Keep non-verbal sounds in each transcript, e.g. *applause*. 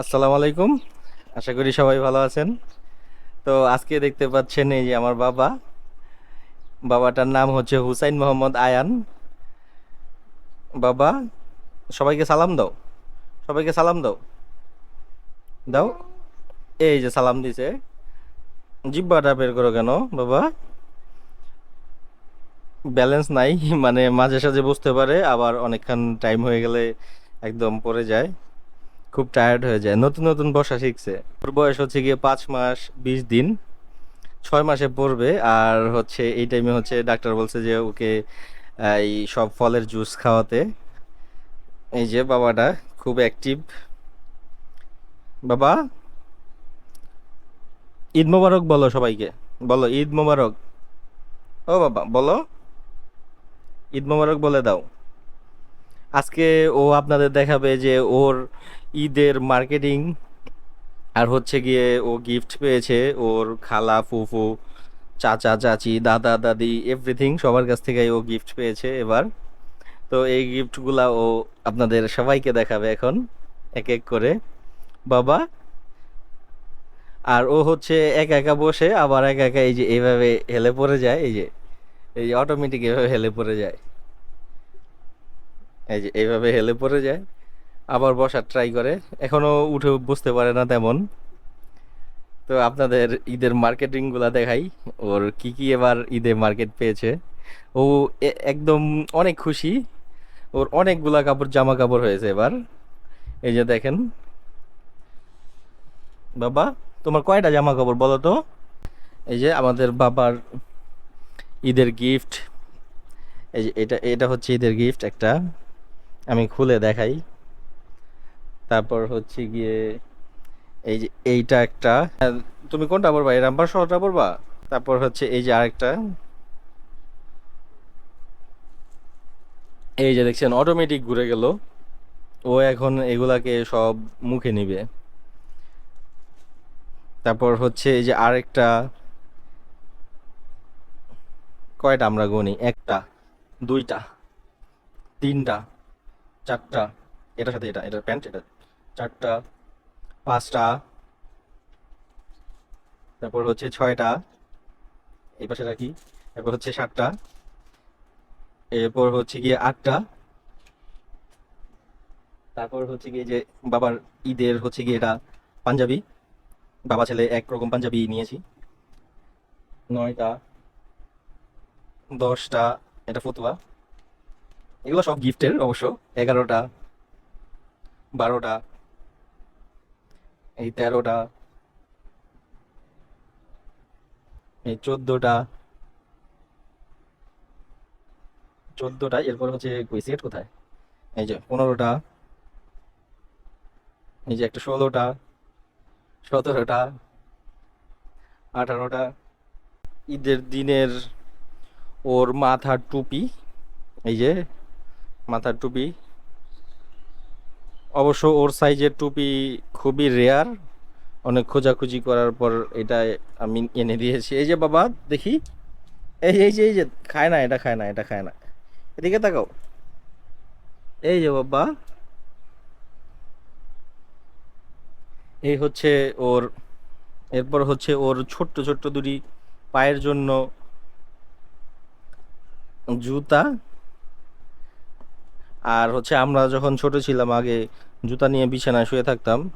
আসসালামু আলাইকুম। আশা করি সবাই ভালো আছেন। তো আজকে দেখতে পাচ্ছেন এই যে আমার বাবা। বাবাটার নাম হচ্ছে হুসাইন মোহাম্মদ আয়ান। বাবা, সবাইকে সালাম দাও। সবাইকে সালাম দাও। দাও। এই যে সালাম দিছে। জিব্বাটা বের করো কেন, বাবা? ব্যালেন্স নাই মানে মাঝে সাঝে বুঝতে পারে, আবার অনেকক্ষণ টাইম হয়ে গেলে একদম পড়ে যায়। খুব টায়ার্ড হয়ে যায়। নতুন নতুন বসা শিখছে। ওর বয়স হচ্ছে গিয়ে পাঁচ মাস বিশ দিন। ছয় মাসে পড়বে। আর হচ্ছে এই টাইমে হচ্ছে ডাক্তার বলছে যে ওকে এই সব ফলের জুস খাওয়াতে। এই যে বাবাটা খুব অ্যাক্টিভ বাবা? ঈদ মোবারক বলো সবাইকে। বলো, ঈদ মোবারক। ও বাবা, বলো। ঈদ মোবারক বলে দাও। আজকে ও আপনাদের দেখাবে যে ওর ঈদের মার্কেটিং আর হচ্ছে গিয়ে ও গিফট পেয়েছে, ওর খালা, ফুফু, চাচা, চাচি, দাদা, দাদি এভরিথিং সবার কাছ থেকে ও গিফট পেয়েছে এবার। তো এই গিফটগুলা ও আপনাদের সবাইকে দেখাবে এখন, এক এক করে। বাবা? আর ও হচ্ছে একা একা বসে, আবার একা একা এই যে এইভাবে হেলে পড়ে যায়, এই যে, এই অটোমেটিক এভাবে হেলে পড়ে যায়। এই যে এইভাবে হেলে পড়ে যায়। আবার বসার ট্রাই করে। এখনও উঠে বসতে পারে না তেমন। তো আপনাদের ঈদের মার্কেটিংগুলা দেখাই। ওর কি কি এবার ঈদে মার্কেট পেয়েছে। ও একদম অনেক খুশি। ওর অনেকগুলা কাপড় জামা কাপড় হয়েছে এবার। এই যে দেখেন। বাবা, তোমার কয়টা জামা কাপড় বলো তো? এই যে আমাদের বাবার ঈদের গিফট এই যে এটা এটা হচ্ছে ঈদের গিফট একটা। আমি খুলে দেখাই। তারপর হচ্ছে গিয়ে এই যে এইটা একটা। হ্যাঁ, তুমি কোনটা পড়বা? এই রামপার শহরটা পড়বা? তারপর হচ্ছে এই যে আরেকটা। এই যে দেখছেন অটোমেটিক ঘুরে গেল। ও এখন এগুলাকে সব মুখে নিবে। তারপর হচ্ছে এই যে আরেকটা। কয়টা আমরা গুনি? একটা দুইটা তিনটা। চারটা, এটার সাথে এটা, এটার প্যান্ট এটা, চারটা, পাঁচটা, তারপর হচ্ছে ছয়টা, এই পাশে রাখি তারপর হচ্ছে সাতটা, এরপর হচ্ছে গিয়ে আটটা, তারপর হচ্ছে গিয়ে যে বাবার ঈদের হচ্ছে গিয়ে এটা পাঞ্জাবি, বাবা ছেলে একরকম পাঞ্জাবি নিয়েছি, নয়টা, দশটা, এটা ফতুয়া এগুলো সব গিফটের অবশ্য। এগারোটা, বারোটা, এই তেরোটা, এই চোদ্দোটা চোদ্দোটা, এরপর হচ্ছে কোথায়? এই যে পনেরোটা, এই যে একটা ষোলোটা, সতেরোটা, আঠারোটা, ঈদের দিনের ওর মাথার টুপি, এই যে মাথার টুপি। অবশ্য ওর সাইজের টুপি খুবই রেয়ার অনেক খোঁজাখুঁজি করার পর এটা আমি এনে দিয়েছি। এই যে বাবা, দেখি। এই এই যে এই যে, খায় না, এটা খায় না, এটা খায় না। এদিকে তাকাও। এই যে বাবা। এই হচ্ছে ওর, এরপর হচ্ছে ওর ছোট্ট ছোট্ট দুটি পায়ের জন্য জুতা। আর হচ্ছে আমরা যখন ছোট ছিলাম, আগে জুতা নিয়ে বিছানায় শুয়ে থাকতাম।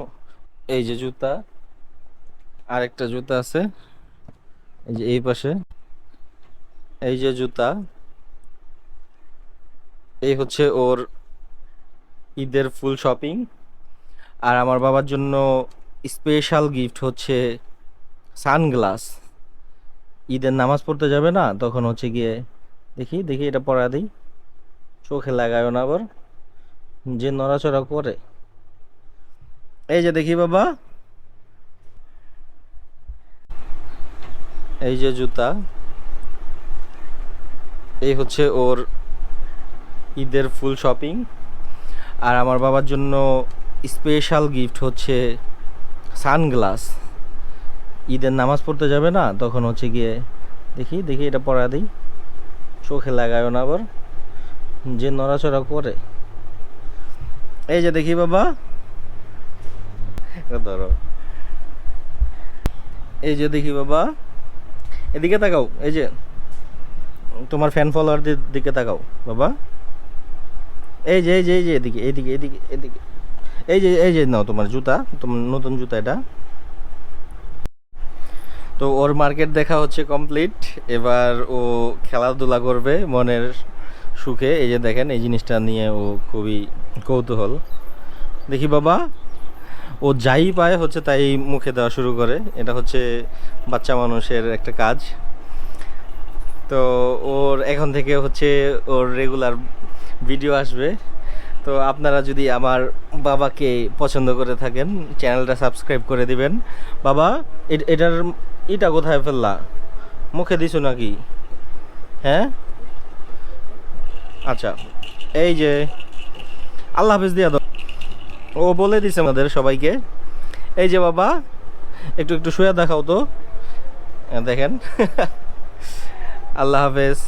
এই যে জুতা আর একটা জুতা আছে। এই যে এই পাশে। এই যে জুতা, এই হচ্ছে ওর ঈদের ফুল শপিং। আর আমার বাবার জন্য স্পেশাল গিফট হচ্ছে সানগ্লাস। ঈদের নামাজ পড়তে যাবে না, তখন হচ্ছে গিয়ে দেখি দেখি এটা পরা দিই। চোখে লাগায়ও না আবার, যে নড়াচড়া করে। এই যে দেখি বাবা। এই যে জুতা। এই হচ্ছে ওর ঈদের ফুল শপিং। আর আমার বাবার জন্য স্পেশাল গিফট হচ্ছে সানগ্লাস। ঈদের নামাজ পড়তে যাবে না, তখন হচ্ছে গিয়ে দেখি দেখি এটা পরা দিই। চোখে লাগায়ও না আবার। যে নড়াচড়া করে। এই যে দেখি বাবা। ধরো। এই যে দেখি বাবা। এদিকে তাকাও, এই যে তোমার ফ্যান ফলোয়ারদের দিকে তাকাও বাবা। এই যে এই যে এই যে এদিকে এদিকে এদিকে এদিকে। এই যে এই যে নাও তোমার জুতা, তোমার নতুন জুতা এটা। তো ওর মার্কেট দেখা হচ্ছে কমপ্লিট এবার ও খেলাধুলা করবে, মনের সুখে, এই যে দেখেন, এই জিনিসটা নিয়ে ও খুবই কৌতূহল। দেখি বাবা, ও যাই পায় হচ্ছে তাই মুখে দেওয়া শুরু করে। এটা হচ্ছে বাচ্চা মানুষের একটা কাজ। তো ওর, এখন থেকে হচ্ছে ওর রেগুলার ভিডিও আসবে। তো আপনারা যদি আমার বাবাকে পছন্দ করে থাকেন চ্যানেলটা সাবস্ক্রাইব করে দিবেন। বাবা এটার ইটা কোথায় ফেললা? মুখে দিছো নাকি? হ্যাঁ? আচ্ছা এই যে, আল্লাহ হাফিজ দিয়া ও বলে দিছে আমাদের সবাইকে, এই যে বাবা, একটু একটু শুয়ে দেখাও তো। দেখেন, *laughs* আল্লাহ হাফেজ।